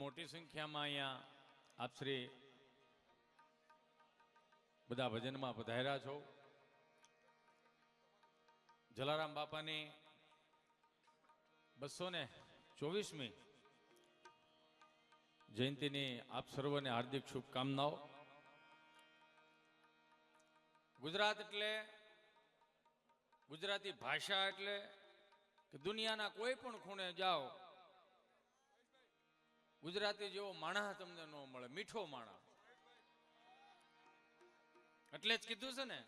મોટી સંખ્યામાં અહીંયા આપ શ્રી બધા ભજનમાં પધાર્યા છો. જલારામ બાપાની બસો ને ચોવીસમી જયંતિની આપ સર્વને હાર્દિક શુભકામનાઓ. ગુજરાત એટલે, ગુજરાતી ભાષા એટલે કે દુનિયાના કોઈ પણ ખૂણે જાઓ ગુજરાતી જેવો માણસ તમને ન મળે, મીઠો માણસ. એટલે જ કીધું છે ને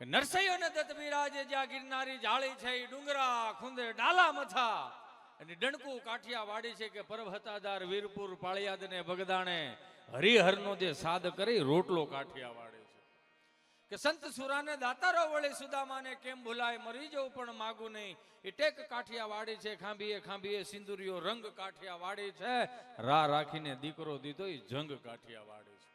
કે નરસૈયો ને દત્ત જ્યાં ગિરનારી જાળી છે એ ડુંગરા, ખુંદે, ડાલા મથા અને ડણકું કાઠિયા વાડી છે કે પરભતાદાર વીરપુર પાળિયાદ ને બગદાણે હરિહરનો જે સાદ કરી રોટલો કાઠિયા કે સંત સુરાને દાતારો વળે સુદામાને કેમ ભૂલાય? મરી જવું પણ માગું નહીં. એ ટેક કાઠિયા વાડી છે, ખાંભીએ ખાંભીએ સિંદુરીઓ રંગ કાઠિયા વાડી છે. રા રાખીને દીકરો દીધો એ જંગ કાઠિયા વાડી છે.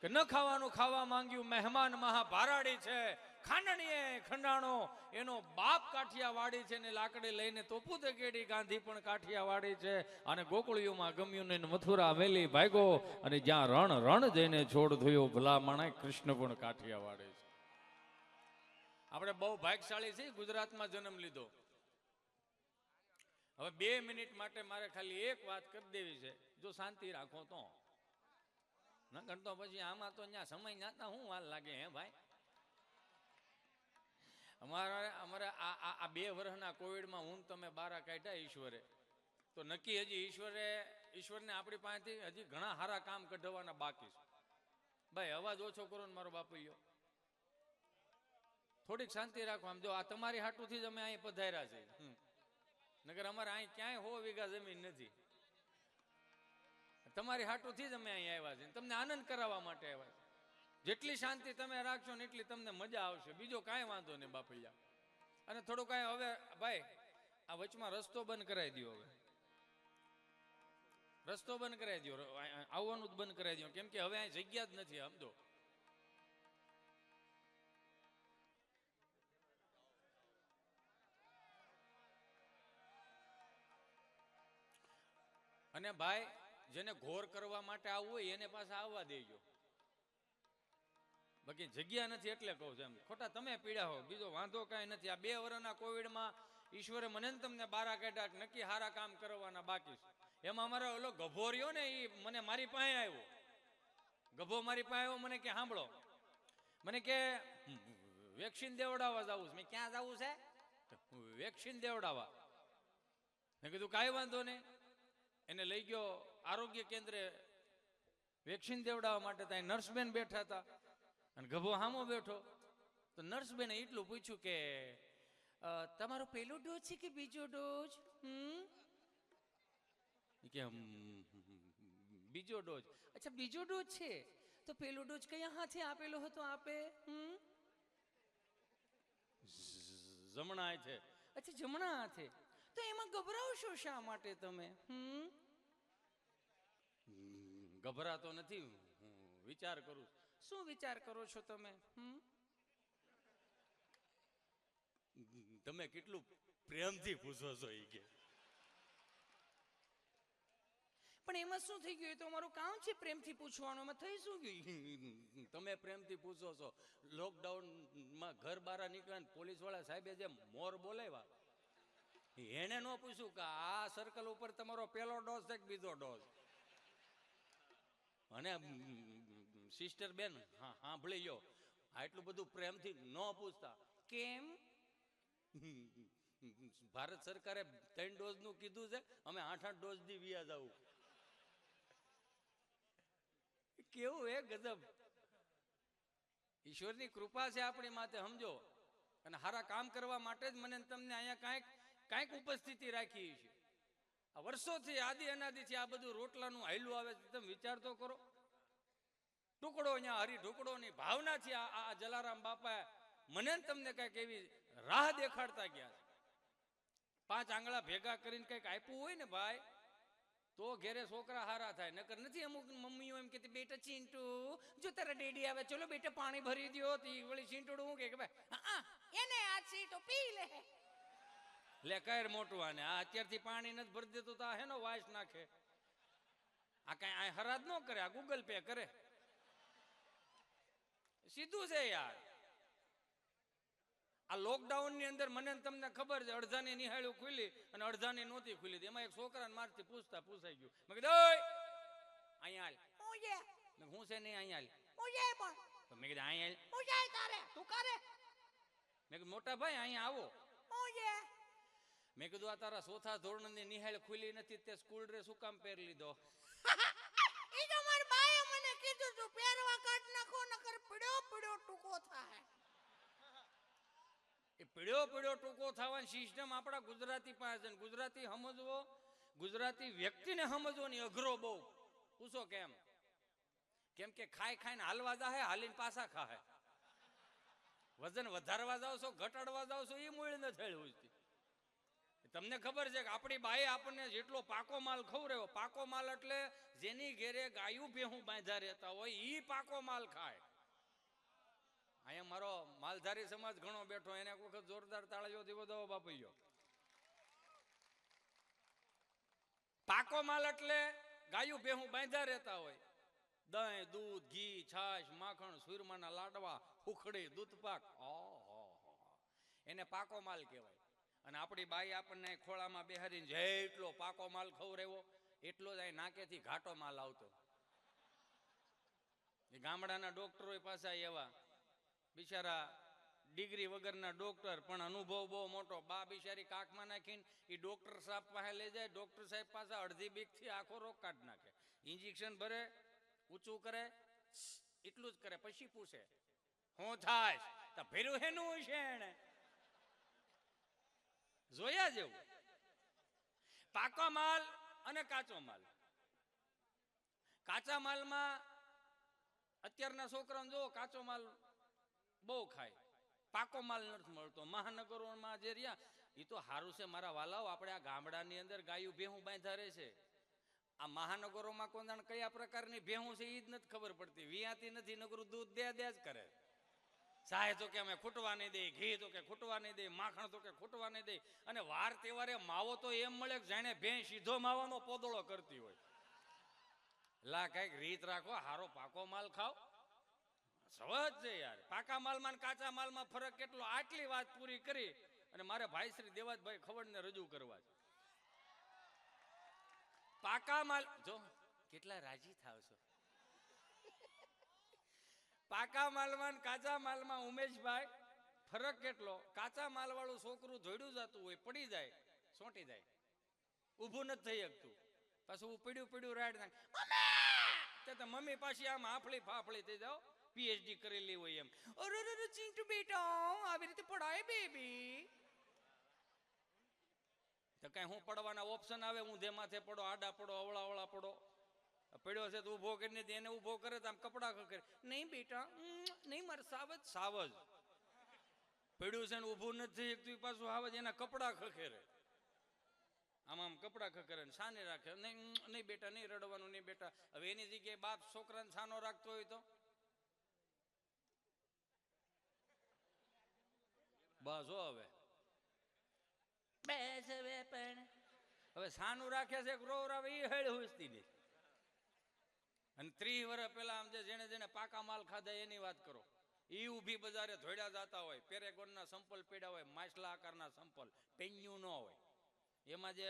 કે ન ખાવાનું ખાવા માંગ્યું, મહેમાન મહાભારાડી છે. ખાંડણીએ ખંડાણો, એનો બાપ કાઠિયાવાડી છે ને લાકડી લઈને તોપુ તે કેડી ગાંધી પણ કાઠિયાવાડી છે. અને ગોકુળિયુમાં ગમ્યું ને મથુરા વેલી ભાગ્યો અને જ્યાં રણ રણ જઈને છોડ થયો ભલા માણે કૃષ્ણ પણ કાઠિયાવાડી છે. આપણે બહુ ભાગશાળી છે ગુજરાતમાં જન્મ લીધો. હવે બે મિનિટ માટે મારે ખાલી એક વાત કરી દેવી છે. જો શાંતિ રાખો તો. ન તો પછી આમાં તો ત્યાં સમય નાતા હું વાર લાગે, હે ભાઈ? અમારા, અમારે આ, આ- બે વર્ષના કોવિડમાં હું તમે બારા કાઢ્યા ઈશ્વરે. તો નક્કી હજી ઈશ્વરે, ઈશ્વરને આપણી પાસેથી હજી ઘણા સારા કામ કઢાવવાના બાકી છે. ભાઈ, અવાજ ઓછો કરો ને મારો બાપુયો થોડીક શાંતિ રાખો આમ જો, આ તમારી હાટુથી જ અમે અહીં પધાર્યા છે નગર અમારે અહીં ક્યાંય હો વીઘા જમીન નથી. તમારી હાટુથી જ અમે અહીં આવ્યા છીએ. તમને આનંદ કરાવવા માટે આવ્યા છે જેટલી શાંતિ તમે રાખશો ને એટલી તમને મજા આવશે. બીજો કાંઈ વાંધો નહીં બાપૈયા અને થોડું કાંઈ હવે, ભાઈ, આ વચમાં રસ્તો બંધ કરાવી દો હવે. રસ્તો બંધ કરાવી દો આવવાનું જ બંધ કરાવી દો કેમ કે હવે અહીં જગ્યા જ નથી સમજો અને ભાઈ, જેને ઘોર કરવા માટે આવવું હોય એને પાસે આવવા દેજો. બાકી જગ્યા નથી એટલે કહું છું એમ. ખોટા તમે પીડા હો, બીજો વાંધો કાંઈ નથી. આ બે વર્ષના કોવિડમાં ઈશ્વરે મને તમને બારા કાઢ્યા નક્કી સારા કામ કરવાના બાકી છે. એમાં અમારો ઓલો ગભો રહ્યો ને એ મને મારી પાસે આવ્યો. ગભો મારી પાસે આવ્યો, મને કે સાંભળો. મને કે વેક્સિન દેવડાવવા જવું છે. મેં ક્યાં જવું છે? વેક્સિન દેવડાવવા. મેં કીધું, કાંઈ વાંધો નહીં. એને લઈ ગયો આરોગ્ય કેન્દ્રે વેક્સિન દેવડાવવા માટે ત્યાં નર્સબેન બેઠા હતા. અને ગભો હામો બેઠો. તો નર્સબેને એટલું પૂછ્યું કે તમારો પહેલો ડોઝ છે કે બીજો ડોઝ? હમ? કે બીજો ડોઝ. અચ્છા બીજો ડોઝ છે? તો પેલો ડોઝ કયા હાથે આપેલો હતો આપે? હમ? જ- જમણા હાથે. અચ્છા જમણા હાથે. તો એમાં ગભરાવશો શા માટે તમે? હમ ગભરાતો નથી. હું વિચાર કરું છું. શું વિચાર કરો છો તમે? તમે કેટલું પ્રેમથી પૂછો છો એ કે. પણ એમાં શું થઈ ગયું? તો અમારું કામ છે પ્રેમથી પૂછવાનું. એમાં થઈ શું ગયું? તમે પ્રેમથી પૂછો છો. લોકડાઉનમાં ઘર બહાર નીકળ્યા ને પોલીસવાળા સાહેબે જે મોર બોલાવ્યા એને ન પૂછ્યું કે આ સર્કલ ઉપર તમારો પહેલો ડોઝ છે કે બીજો ડોઝ અને સિસ્ટર બેન હા સાંભળી લો આટલું બધું પ્રેમથી ન પૂછતા. કેમ? ભારત સરકારે ત્રણ ડોઝનું કીધું છે અમે આઠ આઠ ડોઝ દી વ્યાજ આવું. કેવું હે ગજબ? ઈશ્વરની કૃપા છે આપણી માથે સમજો. અને સારા કામ કરવા માટે જ મને તમને અહીંયા કાંઈક કાંઈક ઉપસ્થિતિ રાખી છે. આ વર્ષોથી આદિ અનાદિથી આ બધું રોટલાનું હાયલું આવે છે તમે વિચાર તો કરો. ટુકડો અહીંયા હરી ઢુકડોની ભાવનાથી આ જલારામ બાપા મને તમને કંઈક એવી રાહ દેખાડતા ગયા પાંચ આંગળા ભેગા કરીને કંઈક આપ્યું હોય ને ભાઈ, તો ઘેરે છોકરા હારા થાય. નકર નથી અમુક મમ્મીઓ એમ કહેતી, બેટા ચીંટુ, જો તારા ડેડી આવે, ચલો બેટા પાણી ભરી દો તી વળી ચીંટડું હું કે, ભાઈ, હા એને આ ચીંટો પી લે. લે કર મોટું આને, આ અત્યારથી પાણી નથી ભરી દેતું તો આ હેનો વાસ નાખે. આ કઈ આ હરાજ ન કરે, આ ગૂગલ પે કરે. સીધું છે યાર. આ લોકડાઉનની અંદર મને તમને ખબર છે અડધાની નિહાળ્યું ખુલી અને અડધાની નહોતી ખુલી. એમાં એક છોકરાને મારથી પૂછતા પૂછાઈ ગયું. મેં કીધું "ઓય, અહીંયા મેં હું છે નહીં અહીંયા હાલ. મુજે પણ? તો મેં કીધું અહીંયા હાલ. મુજે તારે? તું કરે? મેં કીધું મોટા ભાઈ અહીંયા આવો. મુજે મેં કીધું આ તારા ચોથા ધોરણની નિહાળ ખુલી નથી તે સ્કૂલ ડ્રેસ શું કામ પહેરી લીધો? કીધું તું, પહેરવા કાઢ નાખો, નકર પડ્યો પડ્યો ટૂંકો થાય. એ પીળ્યો પીળ્યો ટૂંકો થવાની સિસ્ટમ આપણા ગુજરાતી પાસે છે. ગુજરાતી સમજવો, ગુજરાતી વ્યક્તિને સમજવો ની અઘરો બહુ. પૂછો કેમ? કેમ કે ખાઈ ખાઈને હાલવા જાહે, હાલીને પાછા ખાહે. વજન વધારવા જાવ છો, ઘટાડવા જાવ છો, એ મૂળ ન થયેલું તમને ખબર છે કે આપણી બાએ આપણને જેટલો પાકો માલ ખવડાવ્યો પાકો માલ એટલે જેની ઘેરે ગાયું ભેહું બાંધા રહેતા હોય એ પાકો માલ ખાય. અહીંયા મારો માલધારી સમાજ ઘણો બેઠો, એને એક વખત જોરદાર તાળીઓથી વધાવો બાપૈયો પાકો માલ એટલે ગાયું ભેહું બાંધ્યા રહેતા હોય. દહીં, દૂધ, ઘી, છાશ, માખણ, સુરમાના લાડવા, ઉખડી, દૂધપાક. એને પાકો માલ કહેવાય. અને આપણી બાઈ આપણને ખોળામાં બેહારીને જેટલો પાકો માલ ખવડાવ્યો એટલો જ અહીં નાકેથી ઘાટો માલ આવતો. એ ગામડાના ડોક્ટરો પાસે એવા. બિચારા ડિગ્રી વગરના ડોક્ટર, પણ અનુભવ બહુ મોટો. બા બિચારી કાખમાં નાખીને એ ડોક્ટર સાહેબ પાસે લઈ જાય, ડોક્ટર સાહેબ પાસે અડધી બીકથી આખો રોગ કાઢી નાખે. ઇન્જેક્શન ભરે, ઊંચું કરે એટલું જ કરે, પછી પૂછે, હું થાય તો ભેરું હેનું છે એને જોયા જેવું. પાકો માલ અને કાચો માલ. કાચા માલમાં અત્યારના છોકરાઓને જો કાચો માલ બહુ ખાય. પાકો માલ નથી મળતો. મહાનગરોમાં જે રહ્યા એ તો સારું છે મારા વાલાઓ, આપણે આ ગામડાની અંદર ગાયું ભેહું બાંધા રહે છે. આ મહાનગરોમાં કોણ કયા પ્રકારની ભેહું છે એ જ નથી ખબર પડતી. વિયાતી નથી નગરું દૂધ દે દે જ કરે. ચાય તો કે અમે ખૂટવા નહીં દે, ઘી તો કે ખૂટવા નહીં દે, માખણ તો કે ખૂટવા નહીં દે. અને વાર તહેવારે માવો તો એમ મળે કે જાણે ભેં સીધો માવાનો પોદળો કરતી હોય. લા, કંઈક રીત રાખો, હારો પાકો માલ ખાઓ. સહજ છે યાર. પાકા માલમાં ને કાચા માલમાં ફરક કેટલો? આટલી વાત પૂરી કરી અને મારે ભાઈ શ્રી દેવાજભાઈ ખવડને રજૂ કરવા છે. પાકા માલ જો, કેટલા રાજી થાવ છો. પાકા માલમાં કાચા માલમાં ઉમેશભાઈ, ફરક કેટલો? કાચા માલ વાળું છોકરું ધોડ્યું જતું હોય, પડી જાય, સોંટી જાય. ઊભું નથી થઈ શકતું. પાછું ઉપડ્યું પીડ્યું રાડ નાખે. તો મમ્મી પાછી આમ હાફળી ફાફળી થઈ જાઓ. પીએચડી કરેલી હોય એમ. અરે અરે બેટા આવી રીતે પડાય બેબી? તો કઈ હું પડવાના ઓપ્શન આવે, હું ધે માથે પડો, આડા પડો, અવળા અવળા પડો. પડ્યો છે તો ઊભો કરીને એને ઊભો કરે તો આમ કપડા કરે નહીં બેટા નહીં મારે સાવજ. સાવજ. પડ્યું છે ને ઊભું નથી એક તું પાછું સાવજ એના કપડા ખખેરે આમ આમ કપડા ખખેરે ને સાને રાખે. નહીં નહીં બેટા નહીં રડવાનું નહીં બેટા. હવે એની જગ્યાએ બાપ છોકરાને સાનો રાખતો હોય તો? બસ હવે. બેસ હવે પણ. હવે સાનું રાખે છે કે રોવરાવે એ હેડ હુસતી નહીં. અને ત્રીસ વર્ષ પહેલા આમ જેને જેને પાકા માલ ખાધા એની વાત કરો. એ ઊભી બજારે ધોડ્યા જતા હોય, પેરેગોનના સંપલ પેડા હોય, માછલા આકારના સંપલ, પેન્યું ન હોય. એમાં જે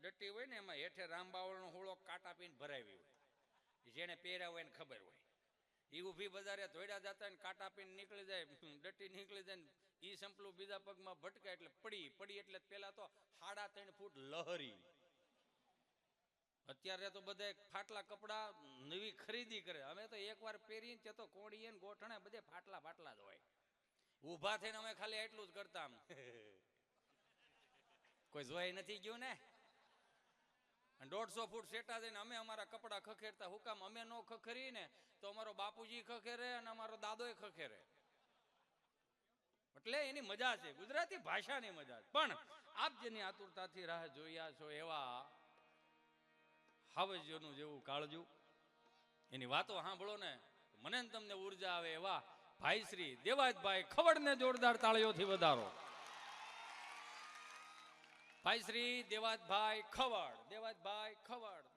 ડટ્ટી હોય ને એમાં હેઠે રામબાવળનો હોળો કાંટા પીને ભરાવી હોય. જેને પહેર્યા હોય એને ખબર હોય. એ ઊભી બજારે ધોડ્યા જતા ને કાંટા પીને નીકળી જાય ડટ્ટી નીકળી જાય ને એ સંપલું બીજા પગમાં ભટકાય એટલે પડી પડી એટલે પેલા તો સાડા ત્રણ ફૂટ લહરી. અત્યારે તો બધા ફાટલા કપડા નવી ખરીદી કરે. અમે તો એકવાર પહેરીને તે તો કોણીએ ને ગોઠણે બધે ફાટલા ફાટલા જ હોય. ઊભા થઈને અમે ખાલી એટલું જ કરતા આમ. કોઈ જોઈ નથી ગયું ને? અને દોઢસો ફૂટ સેટા થઈને અમે અમારા કપડા ખખેરતા. હુકામ અમે ન ખખેરી ને તો અમારો બાપુજી ખખેરે અને અમારો દાદોય ખખેરે. એટલે એની મજા છે. ગુજરાતી ભાષાની મજા છે. પણ આપ જેની આતુરતાથી રાહ જોયા છો એવા હાવજ્યોનું જેવું કાળજું. એની વાતો સાંભળો ને, મને તમને ઊર્જા આવે એવા ભાઈ શ્રી દેવાજભાઈ ખવડને જોરદાર તાળીઓથી વધારો. ભાઈ શ્રી દેવાજભાઈ ખવડ દેવાજભાઈ ખવડ.